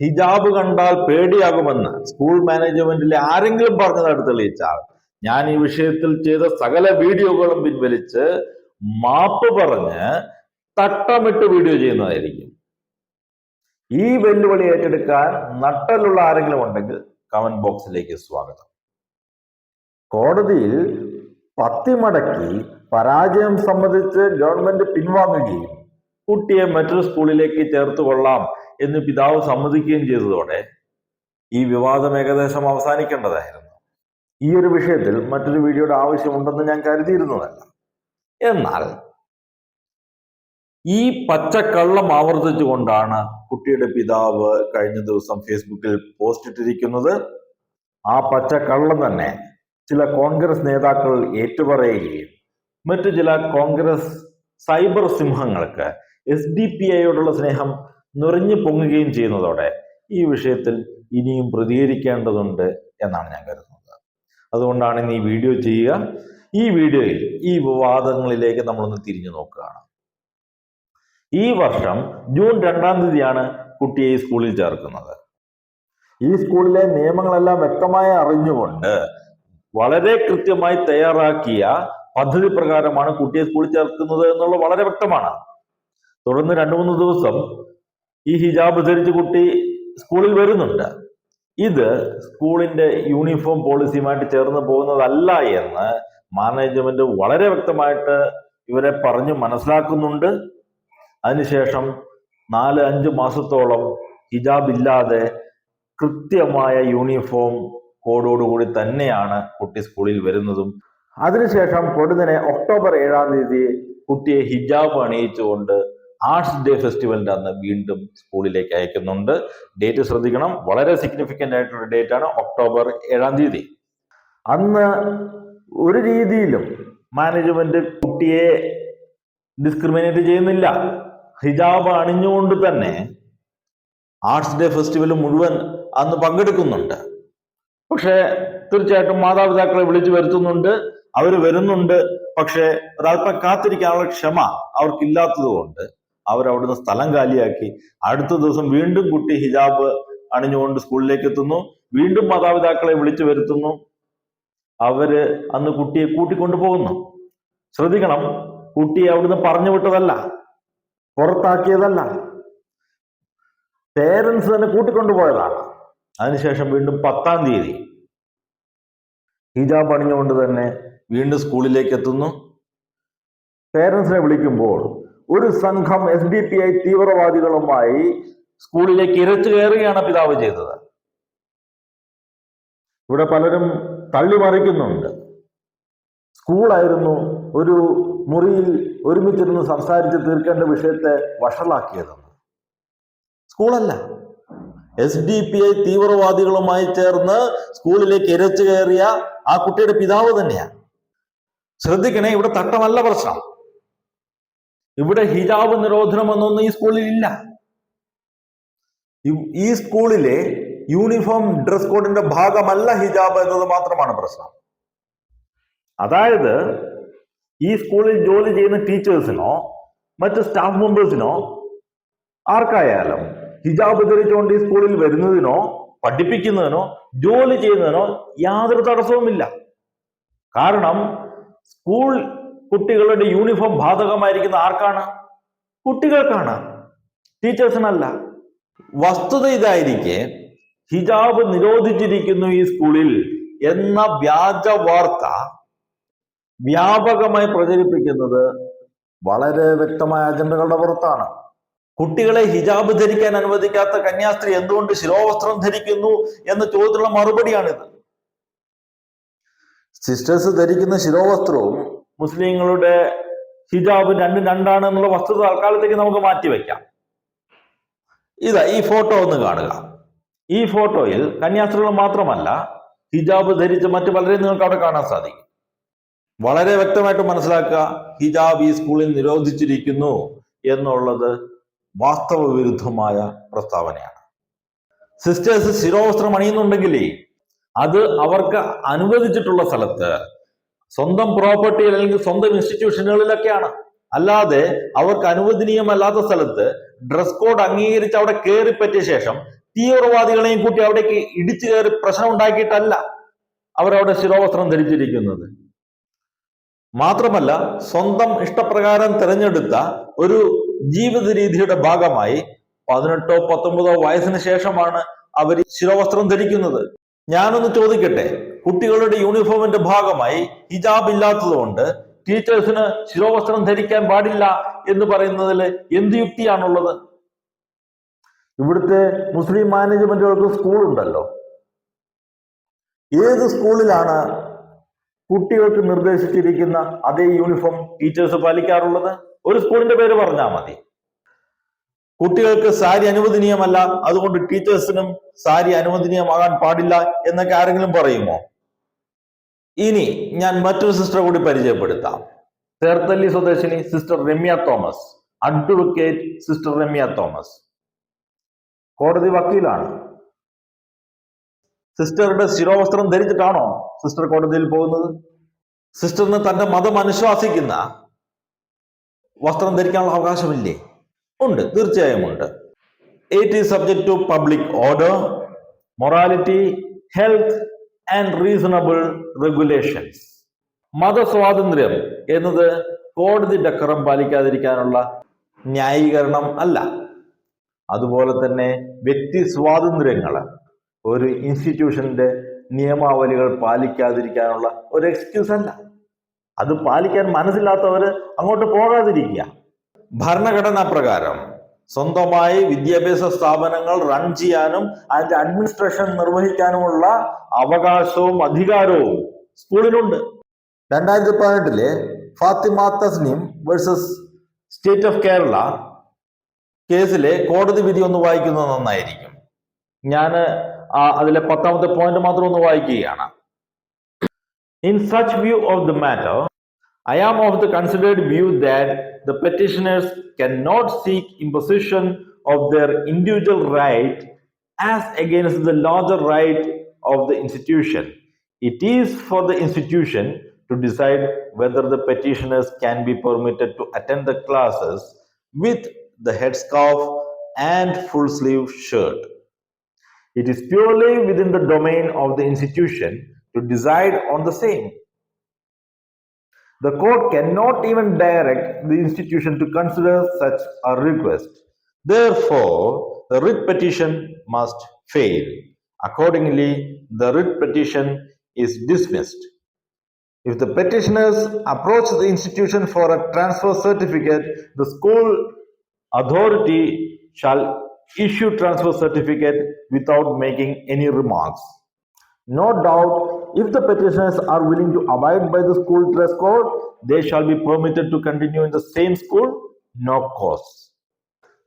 ഹിജാബ് കണ്ടാൽ പേടിയാകുമെന്ന് സ്കൂൾ മാനേജ്മെന്റിലെ ആരെങ്കിലും പറഞ്ഞതായിട്ട് തെളിയിച്ചാൽ ഞാൻ ഈ വിഷയത്തിൽ ചെയ്ത സകല വീഡിയോകളും പിൻവലിച്ച് മാപ്പ് പറഞ്ഞ് തട്ടമിട്ട് വീഡിയോ ചെയ്യുന്നതായിരിക്കും. ഈ വെല്ലുവിളി ഏറ്റെടുക്കാൻ നട്ടലുള്ള ആരെങ്കിലും ഉണ്ടെങ്കിൽ കമന്റ് ബോക്സിലേക്ക് സ്വാഗതം. കോടതിയിൽ പത്തിമടക്കി പരാജയം സംബന്ധിച്ച് ഗവൺമെന്റ് പിൻവാങ്ങുകയും കുട്ടിയെ മറ്റൊരു സ്കൂളിലേക്ക് ചേർത്ത് കൊള്ളാം എന്ന് പിതാവ് സമ്മതിക്കുകയും ചെയ്തതോടെ ഈ വിവാദം ഏകദേശം അവസാനിക്കേണ്ടതായിരുന്നു. ഈ ഒരു വിഷയത്തിൽ മറ്റൊരു വീഡിയോയുടെ ആവശ്യമുണ്ടെന്ന് ഞാൻ കരുതിയിരുന്നതല്ല. എന്നാൽ ഈ പച്ചക്കള്ളം ആവർത്തിച്ചുകൊണ്ടാണ് കുട്ടിയുടെ പിതാവ് കഴിഞ്ഞ ദിവസം ഫേസ്ബുക്കിൽ പോസ്റ്റ് ഇട്ടിരിക്കുന്നത്. ആ പച്ചക്കള്ളം തന്നെ ചില കോൺഗ്രസ് നേതാക്കൾ ഏറ്റുപറയുകയും മറ്റു ചില കോൺഗ്രസ് സൈബർ സിംഹങ്ങൾക്ക് എസ് ഡി പി ഐയോടുള്ള സ്നേഹം നുരഞ്ഞു പൊങ്ങുകയും ചെയ്യുന്നതോടെ ഈ വിഷയത്തിൽ ഇനിയും പ്രതികരിക്കേണ്ടതുണ്ട് എന്നാണ് ഞാൻ കരുതുന്നത്. അതുകൊണ്ടാണ് ഇന്ന് ഈ വീഡിയോ ചെയ്യുക. ഈ വീഡിയോയിൽ ഈ വിവാദങ്ങളിലേക്ക് നമ്മളൊന്ന് തിരിഞ്ഞു നോക്കുകയാണ്. ഈ വർഷം ജൂൺ രണ്ടാം തീയതിയാണ് കുട്ടിയെ ഈ സ്കൂളിൽ ചേർക്കുന്നത്. ഈ സ്കൂളിലെ നിയമങ്ങളെല്ലാം വ്യക്തമായി അറിഞ്ഞുകൊണ്ട് വളരെ കൃത്യമായി തയ്യാറാക്കിയ പദ്ധതി പ്രകാരമാണ് കുട്ടിയെ സ്കൂളിൽ ചേർക്കുന്നത് എന്നുള്ളത് വളരെ വ്യക്തമാണ്. തുടർന്ന് രണ്ടു മൂന്ന് ദിവസം ഈ ഹിജാബ് ധരിച്ച് കുട്ടി സ്കൂളിൽ വരുന്നുണ്ട്. ഇത് സ്കൂളിന്റെ യൂണിഫോം പോളിസിയുമായിട്ട് ചേർന്ന് പോകുന്നതല്ല എന്ന് മാനേജ്മെന്റ് വളരെ വ്യക്തമായിട്ട് ഇവരെ പറഞ്ഞു മനസ്സിലാക്കുന്നുണ്ട്. അതിനുശേഷം നാല് അഞ്ച് മാസത്തോളം ഹിജാബ് ഇല്ലാതെ കൃത്യമായ യൂണിഫോം കോഡോടുകൂടി തന്നെയാണ് കുട്ടി സ്കൂളിൽ വരുന്നതും. അതിനുശേഷം പൊടുന്നനെ ഒക്ടോബർ ഏഴാം തീയതി കുട്ടിയെ ഹിജാബ് അണിയിച്ചുകൊണ്ട് ആർട്സ് ഡേ ഫെസ്റ്റിവലിന്റെ അന്ന് വീണ്ടും സ്കൂളിലേക്ക് അയക്കുന്നുണ്ട്. ഡേറ്റ് ശ്രദ്ധിക്കണം. വളരെ സിഗ്നിഫിക്കന്റ് ആയിട്ടുള്ള ഡേറ്റ് ആണ് ഒക്ടോബർ ഏഴാം തീയതി. അന്ന് ഒരു രീതിയിലും മാനേജ്മെന്റ് കുട്ടിയെ ഡിസ്ക്രിമിനേറ്റ് ചെയ്യുന്നില്ല. ഹിജാബ് അണിഞ്ഞുകൊണ്ട് തന്നെ ആർട്സ് ഡേ ഫെസ്റ്റിവൽ മുഴുവൻ അന്ന് പങ്കെടുക്കുന്നുണ്ട്. പക്ഷേ തീർച്ചയായിട്ടും മാതാപിതാക്കളെ വിളിച്ചു വരുത്തുന്നുണ്ട്. അവർ വരുന്നുണ്ട്. പക്ഷേ ഒരല്പം കാത്തിരിക്കാനുള്ള ക്ഷമ അവർക്കില്ലാത്തത് കൊണ്ട് അവർ അവിടുന്ന് സ്ഥലം കാലിയാക്കി. അടുത്ത ദിവസം വീണ്ടും കുട്ടി ഹിജാബ് അണിഞ്ഞുകൊണ്ട് സ്കൂളിലേക്ക് എത്തുന്നു വീണ്ടും മാതാപിതാക്കളെ വിളിച്ചു വരുത്തുന്നു. അവർ അന്ന് കുട്ടിയെ കൂട്ടിക്കൊണ്ടു പോകുന്നു ശ്രദ്ധിക്കണം. കുട്ടിയെ അവിടുന്ന് പറഞ്ഞു വിട്ടതല്ല. പുറത്താക്കിയതല്ല. പേരൻസ് തന്നെ കൂട്ടിക്കൊണ്ടുപോയതാണ്. അതിനുശേഷം വീണ്ടും പത്താം തീയതി. ഹിജാബ് അണിഞ്ഞുകൊണ്ട് തന്നെ വീണ്ടും സ്കൂളിലേക്ക് എത്തുന്നു പേരൻസിനെ വിളിക്കുമ്പോൾ ഒരു സംഘം എസ് ഡി പി ഐ തീവ്രവാദികളുമായി സ്കൂളിലേക്ക് ഇരച്ചു കയറുകയാണ് പിതാവ് ചെയ്തത്. ഇവിടെ പലരും തള്ളി മറിക്കുന്നുണ്ട്. സ്കൂളായിരുന്നു ഒരു മുറിയിൽ ഒരുമിച്ചിരുന്ന് സംസാരിച്ച് തീർക്കേണ്ട വിഷയത്തെ വഷളാക്കിയതെന്ന്. സ്കൂളല്ല. എസ് ഡി പി ഐ തീവ്രവാദികളുമായി ചേർന്ന് സ്കൂളിലേക്ക് ഇരച്ചു കയറിയ ആ കുട്ടിയുടെ പിതാവ് തന്നെയാണ് ശ്രദ്ധിക്കണേ ഇവിടെ തട്ടമല്ല പ്രശ്നം. ഇവിടെ ഹിജാബ് നിരോധനം എന്നൊന്നും ഈ സ്കൂളിൽ ഇല്ല. ഈ- സ്കൂളിലെ യൂണിഫോം ഡ്രസ് കോഡിന്റെ ഭാഗമല്ല ഹിജാബ് എന്നത് മാത്രമാണ് പ്രശ്നം. അതായത് ഈ സ്കൂളിൽ ജോലി ചെയ്യുന്ന ടീച്ചേഴ്സിനോ മറ്റ് സ്റ്റാഫ് മെമ്പേഴ്സിനോ ആർക്കായാലും ഹിജാബ് ധരിച്ചുകൊണ്ട് ഈ സ്കൂളിൽ വരുന്നതിനോ പഠിപ്പിക്കുന്നതിനോ ജോലി ചെയ്യുന്നതിനോ യാതൊരു തടസ്സവുമില്ല. കാരണം സ്കൂൾ കുട്ടികളുടെ യൂണിഫോം ബാധകമായിരിക്കുന്ന ആർക്കാണ്? കുട്ടികൾക്കാണ്. ടീച്ചേഴ്സിനല്ല വസ്തുത ഇതായിരിക്കെ ഹിജാബ് നിരോധിച്ചിരിക്കുന്നു ഈ സ്കൂളിൽ എന്ന വ്യാജ വാർത്ത വ്യാപകമായി പ്രചരിപ്പിക്കുന്നത് വളരെ വ്യക്തമായ അജണ്ടകളുടെ പുറത്താണ്. കുട്ടികളെ ഹിജാബ് ധരിക്കാൻ അനുവദിക്കാത്ത കന്യാസ്ത്രീ എന്തുകൊണ്ട് ശിരോവസ്ത്രം ധരിക്കുന്നു എന്ന ചോദ്യത്തിനുള്ള മറുപടിയാണിത്. സിസ്റ്റേഴ്സ് ധരിക്കുന്ന ശിരോവസ്ത്രവും മുസ്ലിങ്ങളുടെ ഹിജാബ് രണ്ടും രണ്ടാണ് എന്നുള്ള വസ്തുത തൽക്കാലത്തേക്ക് നമുക്ക് മാറ്റിവെക്കാം ഇതാ ഈ ഫോട്ടോ ഒന്ന് കാണുക. ഈ ഫോട്ടോയിൽ കന്യാസ്ത്രീകൾ മാത്രമല്ല ഹിജാബ് ധരിച്ച മറ്റ് പലരെയും നിങ്ങൾക്ക് അവിടെ കാണാൻ സാധിക്കും. വളരെ വ്യക്തമായിട്ട് മനസ്സിലാക്കുക ഹിജാബ് ഈ സ്കൂളിൽ നിരോധിച്ചിരിക്കുന്നു എന്നുള്ളത് വാസ്തവ വിരുദ്ധമായ പ്രസ്താവനയാണ്. സിസ്റ്റേഴ്സ് ശിരോവസ്ത്രം അണിയുന്നുണ്ടെങ്കിലേ അത് അവർക്ക് അനുവദിച്ചിട്ടുള്ള സ്ഥലത്ത് സ്വന്തം പ്രോപ്പർട്ടി അല്ലെങ്കിൽ സ്വന്തം ഇൻസ്റ്റിറ്റ്യൂഷനുകളിലൊക്കെയാണ് അല്ലാതെ അവർക്ക് അനുവദനീയമല്ലാത്ത സ്ഥലത്ത് ഡ്രസ് കോഡ് അംഗീകരിച്ച് അവിടെ കയറി പറ്റിയ ശേഷം തീവ്രവാദികളെയും കൂട്ടി അവിടേക്ക് ഇടിച്ചു കയറി പ്രശ്നം ഉണ്ടാക്കിയിട്ടല്ല അവരവിടെ ശിരോവസ്ത്രം ധരിച്ചിരിക്കുന്നത്. മാത്രമല്ല സ്വന്തം ഇഷ്ടപ്രകാരം തിരഞ്ഞെടുത്ത ഒരു ജീവിത രീതിയുടെ ഭാഗമായി പതിനെട്ടോ പത്തൊമ്പതോ വയസ്സിന് ശേഷമാണ് അവർ ശിരോവസ്ത്രം ധരിക്കുന്നത്. ഞാനൊന്ന് ചോദിക്കട്ടെ? കുട്ടികളുടെ യൂണിഫോമിന്റെ ഭാഗമായി ഹിജാബ് ഇല്ലാത്തതുകൊണ്ട് ടീച്ചേഴ്സിന് ശിരോവസ്ത്രം ധരിക്കാൻ പാടില്ല എന്ന് പറയുന്നതിൽ എന്ത് യുക്തിയാണുള്ളത്? ഇവിടുത്തെ മുസ്ലിം മാനേജ്മെന്റുകൾക്ക് സ്കൂൾ ഉണ്ടല്ലോ. ഏത് സ്കൂളിലാണ് കുട്ടികൾക്ക് നിർദ്ദേശിച്ചിരിക്കുന്ന അതേ യൂണിഫോം ടീച്ചേഴ്സ് പാലിക്കാറുള്ളത്? ഒരു സ്കൂളിന്റെ പേര് പറഞ്ഞാൽ മതി. കുട്ടികൾക്ക് സാരി അനുവദനീയമല്ല. അതുകൊണ്ട് ടീച്ചേഴ്സിനും സാരി അനുവദനീയമാകാൻ പാടില്ല എന്നൊക്കെ ആരെങ്കിലും പറയുമോ? ഇനി ഞാൻ മറ്റൊരു സിസ്റ്റർ കൂടി പരിചയപ്പെടുത്താം. തേർത്തല്ലി സ്വദേശിനി sister Ramya Thomas. Advocate sister Ramya Thomas. കോടതി വക്കീലാണ്. സിസ്റ്ററുടെ ശിരോവസ്ത്രം ധരിച്ചിട്ടാണോ സിസ്റ്റർ കോടതിയിൽ പോകുന്നത്? സിസ്റ്ററിന് തന്റെ മതം അനുശ്വാസിക്കുന്ന വസ്ത്രം ധരിക്കാനുള്ള അവകാശമില്ലേ? ഉണ്ട്. തീർച്ചയായും ഉണ്ട്. It is subject to public order morality health and reasonable regulations മതസ്വാതന്ത്ര്യം എന്നത് കോടതി ഡക്കറം പാലിക്കാതിരിക്കാനുള്ള ന്യായീകരണം അല്ല. അതുപോലെ തന്നെ വ്യക്തി സ്വാതന്ത്ര്യങ്ങൾ ഒരു ഇൻസ്റ്റിറ്റ്യൂഷന്റെ നിയമാവലികൾ പാലിക്കാതിരിക്കാനുള്ള ഒരു എക്സ്ക്യൂസ് അല്ല. അത് പാലിക്കാൻ മനസ്സില്ലാത്തവര് അങ്ങോട്ട് പോകാതിരിക്കുക. ഭരണഘടനാ പ്രകാരം സ്വന്തമായി വിദ്യാഭ്യാസ സ്ഥാപനങ്ങൾ റൺ ചെയ്യാനും അതിന്റെ അഡ്മിനിസ്ട്രേഷൻ നിർവഹിക്കാനുമുള്ള അവകാശവും അധികാരവും സ്കൂളിനുണ്ട് രണ്ടായിരത്തി പതിനെട്ടിലെ Fathima Tasneem versus state of Kerala കേസിലെ കോടതി വിധി ഒന്ന് വായിക്കുന്നത് നന്നായിരിക്കും. ഞാൻ അതിലെ പത്താമത്തെ പോയിന്റ് മാത്രം ഒന്ന് വായിക്കുകയാണ്. In such view of the matter I am of the considered view that the petitioners cannot seek imposition of their individual right as against the larger right of the institution. It is for the institution to decide whether the petitioners can be permitted to attend the classes with the headscarf and full sleeve shirt. It is purely within the domain of the institution to decide on the same. The court cannot even direct the institution to consider such a request. Therefore, the writ petition must fail. Accordingly, the writ petition is dismissed. If the petitioners approach the institution for a transfer certificate, the school authority shall issue transfer certificate without making any remarks. No doubt, if the petitioners are willing to abide by the school dress code, they shall be permitted to continue in the same school, no cost.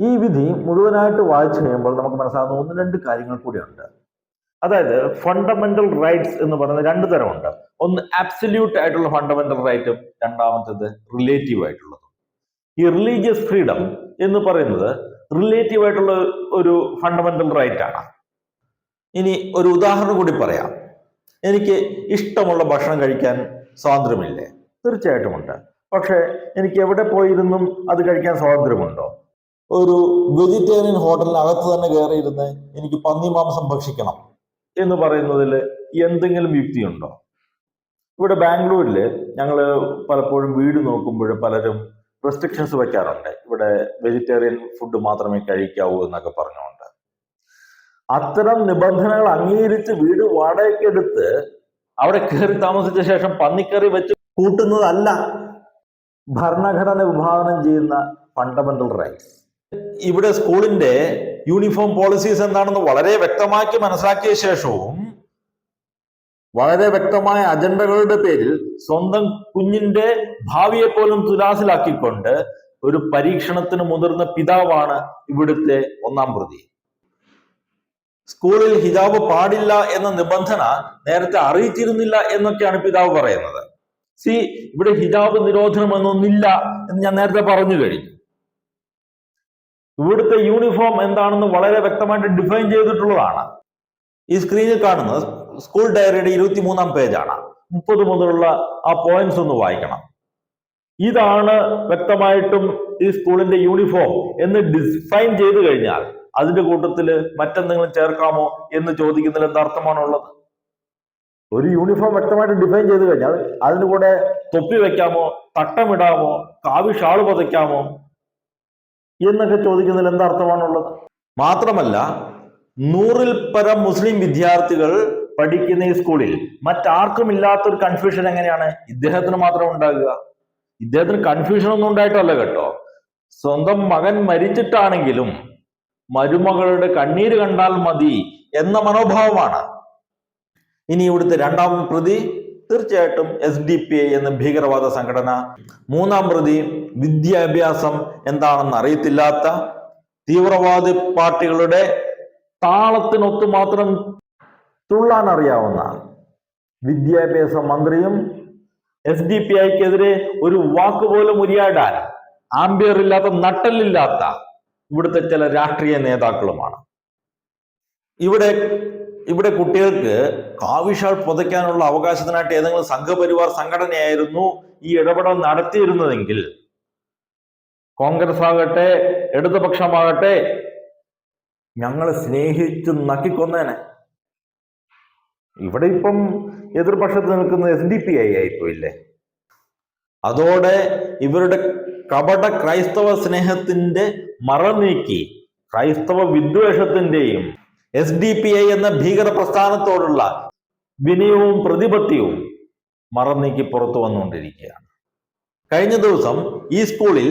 ഈ വിധി മുഴുവനായിട്ട് വായിച്ചു കഴിയുമ്പോൾ നമുക്ക് മനസ്സിലാകുന്ന ഒന്ന് രണ്ട് കാര്യങ്ങൾ കൂടിയുണ്ട്. അതായത് ഫണ്ടമെന്റൽ റൈറ്റ്സ് എന്ന് പറയുന്ന രണ്ട് തരമുണ്ട്. ഒന്ന് അബ്സല്യൂട്ട് ആയിട്ടുള്ള ഫണ്ടമെന്റൽ റൈറ്റും രണ്ടാമത്തേത് റിലേറ്റീവ് ആയിട്ടുള്ളതും. ഈ റിലീജിയസ് ഫ്രീഡം എന്ന് പറയുന്നത് റിലേറ്റീവ് ആയിട്ടുള്ള ഒരു ഫണ്ടമെന്റൽ റൈറ്റ് ആണ്. ഇനി ഒരു ഉദാഹരണം കൂടി പറയാം. എനിക്ക് ഇഷ്ടമുള്ള ഭക്ഷണം കഴിക്കാൻ സ്വാതന്ത്ര്യമില്ലേ? തീർച്ചയായിട്ടും ഉണ്ട്. പക്ഷെ എനിക്ക് എവിടെ പോയിരുന്നും അത് കഴിക്കാൻ സ്വാതന്ത്ര്യമുണ്ടോ? ഒരു വെജിറ്റേറിയൻ ഹോട്ടലിനകത്ത് തന്നെ കയറിയിരുന്ന് എനിക്ക് പന്നി മാംസം ഭക്ഷിക്കണം. എന്ന് പറയുന്നതിൽ എന്തെങ്കിലും യുക്തിയുണ്ടോ? ഇവിടെ ബാംഗ്ലൂരിൽ ഞങ്ങൾ പലപ്പോഴും വീട് നോക്കുമ്പോൾ പലരും റെസ്ട്രിക്ഷൻസ് വെക്കാറുണ്ട്. ഇവിടെ വെജിറ്റേറിയൻ ഫുഡ് മാത്രമേ കഴിക്കാവൂ എന്നൊക്കെ പറഞ്ഞുകൊണ്ട്. അത്തരം നിബന്ധനകൾ അംഗീകരിച്ച് വീട് വാടകയ്ക്കെടുത്ത് അവിടെ കയറി താമസിച്ച ശേഷം പന്നിക്കറി വെച്ച് കൂട്ടുന്നതല്ല ഭരണഘടന വിഭാവനം ചെയ്യുന്ന ഫണ്ടമെന്റൽ റൈറ്റ്സ് ഇവിടെ സ്കൂളിന്റെ യൂണിഫോം പോളിസീസ് എന്താണെന്ന് വളരെ വ്യക്തമാക്കി മനസ്സിലാക്കിയ ശേഷവും വളരെ വ്യക്തമായ അജണ്ടകളുടെ പേരിൽ സ്വന്തം കുഞ്ഞിന്റെ ഭാവിയെ പോലും തുലാസിലാക്കിക്കൊണ്ട് ഒരു പരീക്ഷണത്തിന് മുതിർന്ന പിതാവാണ് ഇവിടുത്തെ ഒന്നാം പ്രതി. സ്കൂളിൽ ഹിജാബ് പാടില്ല എന്ന നിബന്ധന നേരത്തെ അറിയിച്ചിരുന്നില്ല എന്നൊക്കെയാണ് പിതാവ് പറയുന്നത്. സി ഇവിടെ ഹിജാബ് നിരോധനം എന്നൊന്നില്ല എന്ന് ഞാൻ നേരത്തെ പറഞ്ഞു കഴിഞ്ഞു. ഇവിടുത്തെ യൂണിഫോം എന്താണെന്ന് വളരെ വ്യക്തമായിട്ട് ഡിഫൈൻ ചെയ്തിട്ടുള്ളതാണ്. ഈ സ്ക്രീനിൽ കാണുന്നത് സ്കൂൾ ഡയറിയുടെ ഇരുപത്തി മൂന്നാം പേജാണ്. മുപ്പത് മുതലുള്ള ആ പോയിന്റ്സ് ഒന്ന് വായിക്കണം. ഇതാണ് വ്യക്തമായിട്ടും ഈ സ്കൂളിന്റെ യൂണിഫോം എന്ന് ഡിഫൈൻ ചെയ്തു കഴിഞ്ഞാൽ അതിന്റെ കൂട്ടത്തിൽ മറ്റെന്തെങ്കിലും ചേർക്കാമോ എന്ന് ചോദിക്കുന്നതിൽ എന്താ അർത്ഥമാണുള്ളത്? ഒരു യൂണിഫോം വ്യക്തമായിട്ട് ഡിഫൈൻ ചെയ്ത് കഴിഞ്ഞാൽ അതിന് കൂടെ തൊപ്പി വെക്കാമോ തട്ടമിടാമോ കാവി ഷാൾ പതയ്ക്കാമോ എന്നൊക്കെ ചോദിക്കുന്നതിൽ എന്താ അർത്ഥമാണുള്ളത്? മാത്രമല്ല നൂറിൽ പരം മുസ്ലിം വിദ്യാർത്ഥികൾ പഠിക്കുന്ന ഈ സ്കൂളിൽ മറ്റാർക്കും ഇല്ലാത്തൊരു കൺഫ്യൂഷൻ എങ്ങനെയാണ്? ഇദ്ദേഹത്തിന് മാത്രം ഉണ്ടാകുക. ഇദ്ദേഹത്തിന് കൺഫ്യൂഷൻ ഒന്നും ഉണ്ടായിട്ടല്ല കേട്ടോ. സ്വന്തം മകൻ മരിച്ചിട്ടാണെങ്കിലും മരുമകളുടെ കണ്ണീര് കണ്ടാൽ മതി എന്ന മനോഭാവമാണ്. ഇനി ഇവിടുത്തെ രണ്ടാം പ്രതി തീർച്ചയായിട്ടും എസ് ഡി പി ഐ എന്ന ഭീകരവാദ സംഘടന. മൂന്നാം പ്രതി വിദ്യാഭ്യാസം എന്താണെന്ന് അറിയത്തില്ലാത്ത തീവ്രവാദി പാർട്ടികളുടെ താളത്തിനൊത്ത് മാത്രം തുള്ളാൻ അറിയാവുന്ന വിദ്യാഭ്യാസ മന്ത്രിയും എസ് ഡി പി ഐക്കെതിരെ ഒരു വാക്കുപോലും ഉരിയാടാൻ ആംബിയർ ഇല്ലാത്ത നട്ടലില്ലാത്ത ഇവിടുത്തെ ചില രാഷ്ട്രീയ നേതാക്കളുമാണ്. ഇവിടെ ഇവിടെ കുട്ടികൾക്ക് കാവിഷാൾ പുതയ്ക്കാനുള്ള അവകാശത്തിനായിട്ട് ഏതെങ്കിലും സംഘപരിവാർ സംഘടനയായിരുന്നു ഈ ഇടപെടൽ നടത്തിയിരുന്നതെങ്കിൽ കോൺഗ്രസ് ആകട്ടെ ഇടതുപക്ഷമാകട്ടെ ഞങ്ങളെ സ്നേഹിച്ച് നക്കിക്കൊന്നേനെ. ഇവിടെ ഇപ്പം എതിർപക്ഷത്ത് നിൽക്കുന്ന എസ് ഡി പി ഐ ആയിപ്പോയില്ലേ? അതോടെ ഇവരുടെ കപട ക്രൈസ്തവ സ്നേഹത്തിന്റെ മറ നീക്കി ക്രൈസ്തവ വിദ്വേഷത്തിന്റെയും എസ് ഡി പി ഐ എന്ന ഭീകര പ്രസ്ഥാനത്തോടുള്ള വിനയവും പ്രതിപത്തിയും മറന്നീക്കി നീക്കി പുറത്തു വന്നുകൊണ്ടിരിക്കുകയാണ്. കഴിഞ്ഞ ദിവസം ഈ സ്കൂളിൽ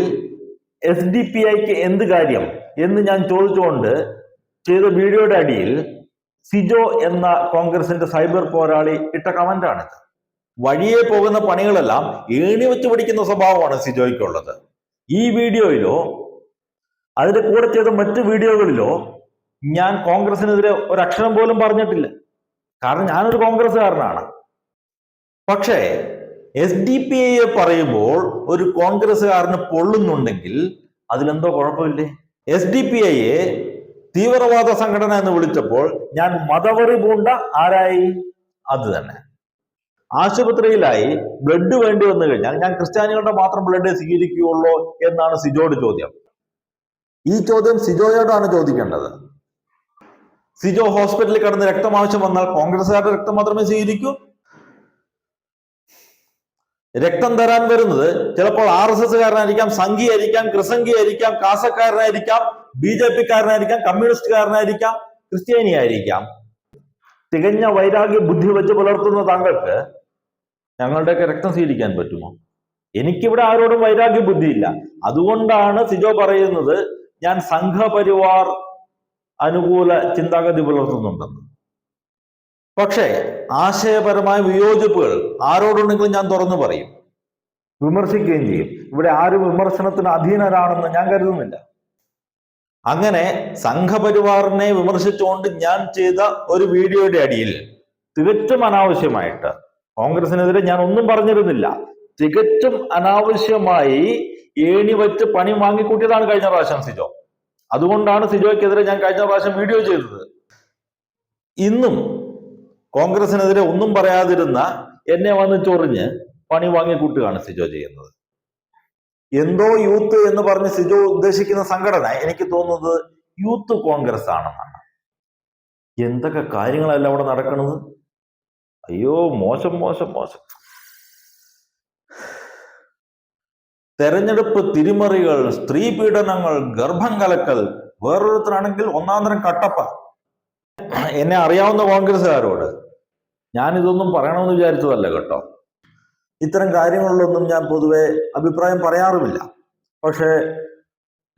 എസ് ഡി പി ഐക്ക് എന്ത് കാര്യം എന്ന് ഞാൻ ചോദിച്ചുകൊണ്ട് ചെയ്ത വീഡിയോയുടെ അടിയിൽ സിജോ എന്ന കോൺഗ്രസിന്റെ സൈബർ പോരാളി ഇട്ട കമന്റാണിത് വഴിയെ പോകുന്ന പണികളെല്ലാം ഏണി വെച്ച് പിടിക്കുന്ന സ്വഭാവമാണ് സിജോയ്ക്കുള്ളത്. ഈ വീഡിയോയിലോ അതിന്റെ കൂടെ ചെയ്ത മറ്റു വീഡിയോകളിലോ ഞാൻ കോൺഗ്രസിനെതിരെ അക്ഷരം പോലും പറഞ്ഞിട്ടില്ല. കാരണം ഞാനൊരു കോൺഗ്രസ്സുകാരനാണ്. പക്ഷേ എസ് ഡി പി ഐയെ പറയുമ്പോൾ ഒരു കോൺഗ്രസ്സുകാരന് പൊള്ളുന്നുണ്ടെങ്കിൽ അതിലെന്തോ കുഴപ്പമില്ലേ? എസ് ഡി പി ഐയെ തീവ്രവാദ സംഘടന എന്ന് വിളിച്ചപ്പോൾ ഞാൻ മതവറി പൂണ്ട ആരായി? അത് തന്നെ. ആശുപത്രിയിലായി ബ്ലഡ് വേണ്ടി വന്നു കഴിഞ്ഞാൽ ഞാൻ ക്രിസ്ത്യാനികളുടെ മാത്രം ബ്ലഡ് സ്വീകരിക്കുകയുള്ളൂ എന്നാണ് സിജോയുടെ ചോദ്യം. ഈ ചോദ്യം സിജോയോടാണ് ചോദിക്കേണ്ടത്. സിജോ ഹോസ്പിറ്റലിൽ കിടന്ന് രക്തം ആവശ്യം വന്നാൽ കോൺഗ്രസ്സുകാരുടെ രക്തം മാത്രമേ സ്വീകരിക്കൂ? രക്തം തരാൻ വരുന്നത് ചിലപ്പോൾ ആർ എസ് എസ്സുകാരനായിരിക്കാം സംഘിയായിരിക്കാം ക്രിസംഘിയായിരിക്കാം കാസക്കാരനായിരിക്കാം ബി ജെ പിക്കാരനായിരിക്കാം കമ്മ്യൂണിസ്റ്റുകാരനായിരിക്കാം ക്രിസ്ത്യാനിയായിരിക്കാം. തികഞ്ഞ വൈരാഗ്യ ബുദ്ധി വെച്ച് പുലർത്തുന്ന താങ്കൾക്ക് ഞങ്ങളുടെയൊക്കെ രക്തം സ്വീകരിക്കാൻ പറ്റുമോ? എനിക്കിവിടെ ആരോടും വൈരാഗ്യ ബുദ്ധിയില്ല അതുകൊണ്ടാണ് സിജോ പറയുന്നത് ഞാൻ സംഘപരിവാർ അനുകൂല ചിന്താഗതി പുലർത്തുന്നുണ്ടെന്ന്. പക്ഷേ ആശയപരമായ വിയോജിപ്പുകൾ ആരോടുണ്ടെങ്കിലും ഞാൻ തുറന്നു പറയും. വിമർശിക്കുകയും ചെയ്യും. ഇവിടെ ആരും വിമർശനത്തിന് അധീനരാണെന്ന് ഞാൻ കരുതുന്നില്ല. അങ്ങനെ സംഘപരിവാറിനെ വിമർശിച്ചുകൊണ്ട് ഞാൻ ചെയ്ത ഒരു വീഡിയോയുടെ അടിയിൽ തികച്ചും അനാവശ്യമായിട്ട് കോൺഗ്രസിനെതിരെ ഞാൻ ഒന്നും പറഞ്ഞിരുന്നില്ല. തികച്ചും അനാവശ്യമായി ഏണി വെച്ച് പണി വാങ്ങിക്കൂട്ടിയതാണ് കഴിഞ്ഞ പ്രാവശ്യം സിജോ. അതുകൊണ്ടാണ് സിജോയ്ക്കെതിരെ ഞാൻ കഴിഞ്ഞ പ്രാവശ്യം വീഡിയോ ചെയ്തത്. ഇന്നും കോൺഗ്രസിനെതിരെ ഒന്നും പറയാതിരുന്ന എന്നെ വന്ന് ചൊറിഞ്ഞ് പണി വാങ്ങിക്കൂട്ടുകയാണ് സിജോ ചെയ്യുന്നത്. എന്തോ യൂത്ത് എന്ന് പറഞ്ഞ് സിജോ ഉദ്ദേശിക്കുന്ന സംഘടന എനിക്ക് തോന്നുന്നത് യൂത്ത് കോൺഗ്രസ് ആണെന്നാണ് എന്തൊക്കെ കാര്യങ്ങളല്ല അവിടെ നടക്കുന്നത് അയ്യോ മോശം മോശം മോശം. തെരഞ്ഞെടുപ്പ് തിരിമറികൾ സ്ത്രീ പീഡനങ്ങൾ ഗർഭം കലക്കൽ വേറൊരുത്തരാണെങ്കിൽ ഒന്നാം തരം കട്ടപ്പ. എന്നെ അറിയാവുന്ന കോൺഗ്രസ്സുകാരോട് ഞാൻ ഇതൊന്നും പറയണമെന്ന് വിചാരിച്ചതല്ല കേട്ടോ. ഇത്തരം കാര്യങ്ങളിലൊന്നും ഞാൻ പൊതുവെ അഭിപ്രായം പറയാറുമില്ല. പക്ഷേ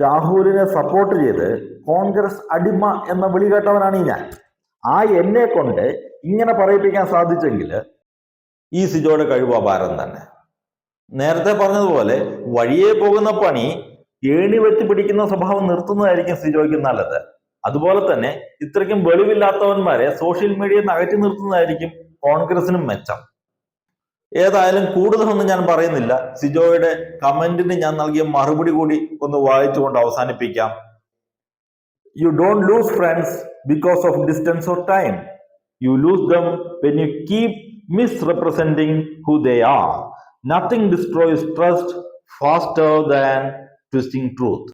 രാഹുലിനെ സപ്പോർട്ട് ചെയ്ത് കോൺഗ്രസ് അടിമ എന്ന വിളി കേട്ടവനാണ് ഞാൻ. ആ എന്നെ കൊണ്ട് ഇങ്ങനെ പറയിപ്പിക്കാൻ സാധിച്ചെങ്കിൽ ഈ സിജോയുടെ കഴിവ് അപാരം തന്നെ. നേരത്തെ പറഞ്ഞതുപോലെ വഴിയെ പോകുന്ന പണി ഏണി വെച്ച് പിടിക്കുന്ന സ്വഭാവം നിർത്തുന്നതായിരിക്കും സിജോയ്ക്ക് നല്ലത്. അതുപോലെ തന്നെ ഇത്രയ്ക്കും വെളിവില്ലാത്തവന്മാരെ സോഷ്യൽ മീഡിയയിൽ നിന്ന് അകറ്റി നിർത്തുന്നതായിരിക്കും കോൺഗ്രസിനും മെച്ചം. ഏതായാലും കൂടുതലൊന്നും ഞാൻ പറയുന്നില്ല. സിജോയുടെ കമന്റിന് ഞാൻ നൽകിയ മറുപടി കൂടി ഒന്ന് വായിച്ചുകൊണ്ട് അവസാനിപ്പിക്കാം. You don't lose friends because of distance or time You lose them when you keep misrepresenting who they are. Nothing destroys trust faster than twisting truth.